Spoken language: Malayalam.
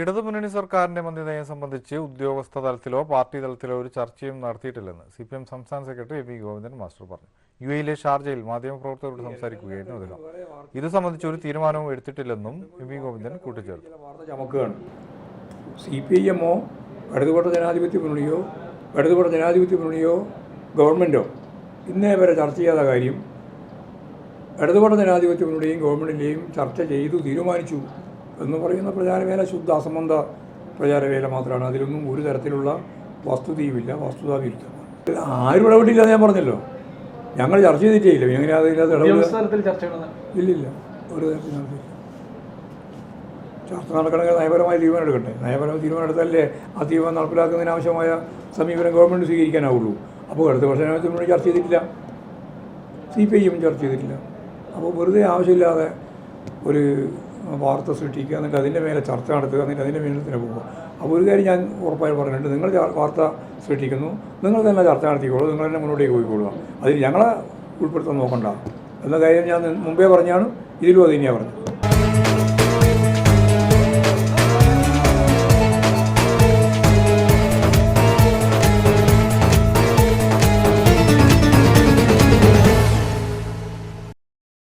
ഇടതുമുന്നണി സർക്കാരിന്റെ മന്ത്രിനയം സംബന്ധിച്ച് ഉദ്യോഗസ്ഥ തലത്തിലോ പാർട്ടി തലത്തിലോ ഒരു ചർച്ചയും നടത്തിയിട്ടില്ലെന്ന് സി പി എം സംസ്ഥാന secretary A V Govindan master പറഞ്ഞു. യു എയിലെ ഷാർജയിൽ മാധ്യമപ്രവർത്തകരോട് സംസാരിക്കുകയായിരുന്നു അദ്ദേഹം. ഇത് സംബന്ധിച്ച് ഒരു തീരുമാനവും എടുത്തിട്ടില്ലെന്നും എ വി ഗോവിന്ദൻ കൂട്ടിച്ചേർത്തു. സി പി ഐ എമ്മോ ഇടതുപക്ഷ ജനാധിപത്യ മുന്നണിയോ ഇടതുപക്ഷ ജനാധിപത്യ മുന്നണിയോ ഗവൺമെന്റോ ഇന്നേ വരെ ചർച്ച ചെയ്യാത്ത കാര്യം ഇടതുപക്ഷ ജനാധിപത്യ മുന്നണിയും ഗവൺമെന്റിന്റെയും ചർച്ച ചെയ്തു തീരുമാനിച്ചു. എന്ന് പറയുന്ന പ്രചാരവേല ശുദ്ധ അസംബന്ധ പ്രചാരവേല മാത്രമാണ്. അതിലൊന്നും ഒരു തരത്തിലുള്ള വസ്തുതയുമില്ല വസ്തുതാ വിരുദ്ധമാണ് ആരും ഇടപെട്ടില്ല എന്ന് ഞാൻ പറഞ്ഞല്ലോ. ഞങ്ങൾ ചർച്ച ചെയ്തിട്ടേ ഇല്ല എങ്ങനെ അതിനകത്ത് ഇടപെടുക? ഇല്ലില്ല. ഒരു തരത്തിൽ ചർച്ച നടക്കണമെങ്കിൽ നയപരമായ തീരുമാനം എടുക്കട്ടെ നയപരമായ തീരുമാനം എടുത്താലേ ആ തീരുമാനം നടപ്പിലാക്കുന്നതിന് ആവശ്യമായ സമീപനം ഗവൺമെന്റ് സ്വീകരിക്കാനാവുള്ളൂ. അപ്പോൾ അടുത്ത വർഷം ചർച്ച ചെയ്തിട്ടില്ല. സി പി ഐ എം ചർച്ച ചെയ്തിട്ടില്ല. അപ്പോൾ വെറുതെ ആവശ്യമില്ലാതെ ഒരു വാർത്ത സൃഷ്ടിക്കുക എന്നിട്ട് അതിന്റെ മേലെ ചർച്ച നടത്തുക എന്നിട്ട് അതിന്റെ മേലെ തന്നെ പോവുക. അപ്പോൾ ഒരു കാര്യം ഞാൻ ഉറപ്പായിട്ട് പറഞ്ഞിട്ടുണ്ട്. നിങ്ങൾ വാർത്ത സൃഷ്ടിക്കുന്നു. നിങ്ങൾ തന്നെ ചർച്ച നടത്തിക്കോളൂ. നിങ്ങൾ തന്നെ മുന്നോട്ടേക്ക് പോയിക്കോളുക. അതിൽ ഞങ്ങളെ ഉൾപ്പെടുത്താൻ നോക്കണ്ട. എന്ന കാര്യം ഞാൻ മുമ്പേ പറഞ്ഞാണ്. ഇതിലും അത് തന്നെയാണ് പറഞ്ഞത്.